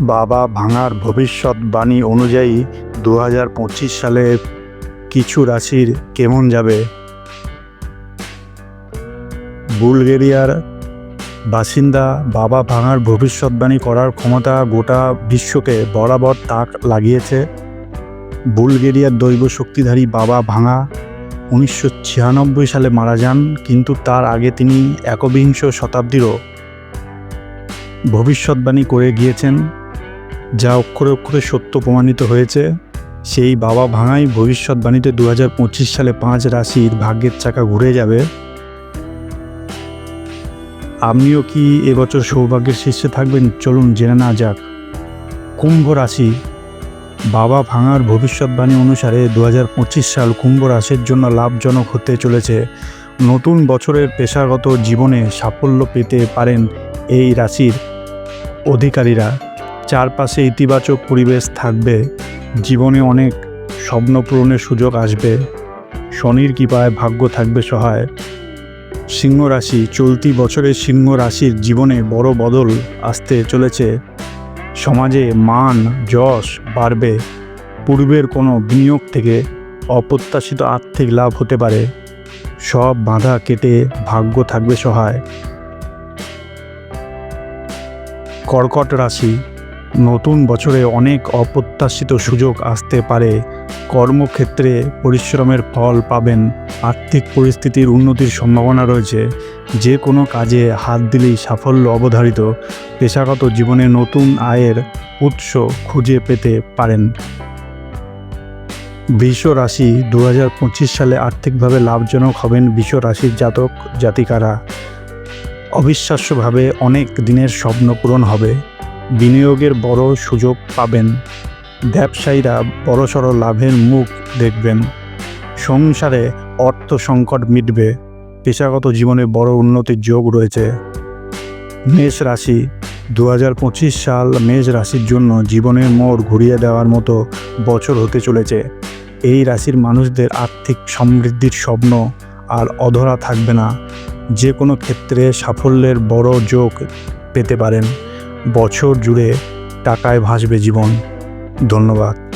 বাবা ভাঙার ভবিষ্যৎবাণী অনুযায়ী দু হাজার পঁচিশ সালে কিছু রাশির কেমন যাবে? বুলগেরিয়ার বাসিন্দা বাবা ভাঙার ভবিষ্যৎবাণী করার ক্ষমতা গোটা বিশ্বকে বরাবর তাক লাগিয়েছে। বুলগেরিয়ার দৈব শক্তিধারী বাবা ভাঙা উনিশশো ছিয়ানব্বই সালে মারা যান, কিন্তু তার আগে তিনি একবিংশ শতাব্দীরও ভবিষ্যৎবাণী করে গিয়েছেন। যা অক্ষরে অক্ষরে সত্য প্রমাণিত হয়েছে, সেই বাবা ভাঙাই ভবিষ্যৎবাণীতে দু হাজার পঁচিশ সালে পাঁচ রাশির ভাগ্যের চাকা ঘুরে যাবে। আপনিও কি এবছর সৌভাগ্যের শীর্ষে থাকবেন? চলুন জেনে না যাক। কুম্ভ রাশি, বাবা ভাঙার ভবিষ্যৎবাণী অনুসারে দু হাজার পঁচিশ সাল কুম্ভ রাশির জন্য লাভজনক হতে চলেছে। নতুন বছরের পেশাগত জীবনে সাফল্য পেতে পারেন এই রাশির অধিকারীরা। চারপাশে ইতিবাচক পরিবেশ থাকবে, জীবনে অনেক স্বপ্ন পূরণের সুযোগ আসবে, শনির কৃপায় ভাগ্য থাকবে সহায়। সিংহ রাশি, চলতি বছরের সিংহ রাশির জীবনে বড় বদল আসতে চলেছে। সমাজে মান, যশ বাড়বে। পূর্বের কোনো বিনিয়োগ থেকে অপ্রত্যাশিত আর্থিক লাভ হতে পারে। সব বাধা কেটে ভাগ্য থাকবে সহায়। কর্কট রাশি নতুন বছরে অনেক অপ্রত্যাশিত সুযোগ আসতে পারে। কর্মক্ষেত্রে পরিশ্রমের ফল পাবেন, আর্থিক পরিস্থিতির উন্নতির সম্ভাবনা রয়েছে। যে কোনো কাজে হাত দিলেই সাফল্য অবধারিত। পেশাগত জীবনে নতুন আয়ের উৎস খুঁজে পেতে পারেন। বৃষ রাশি দু হাজার পঁচিশ সালে আর্থিকভাবে লাভজনক হবেন বৃষ রাশির জাতক জাতিকারা অবিশ্বাস্যভাবে অনেক দিনের স্বপ্ন পূরণ হবে। বিনিয়োগের বড় সুযোগ পাবেন। ব্যবসায়ীরা বড়সড় লাভের মুখ দেখবেন। সংসারে অর্থ সংকট মিটবে। পেশাগত জীবনে বড় উন্নতির যোগ রয়েছে। মেষ রাশি দু হাজার পঁচিশ সাল মেষ রাশির জন্য জীবনের মোড় ঘুরিয়ে দেওয়ার মতো বছর হতে চলেছে। এই রাশির মানুষদের আর্থিক সমৃদ্ধির স্বপ্ন আর অধরা থাকবে না। যে কোনো ক্ষেত্রে সাফল্যের বড় যোগ পেতে পারেন। বছর জুড়ে টাকায় ভাসবে জীবন। ধন্যবাদ।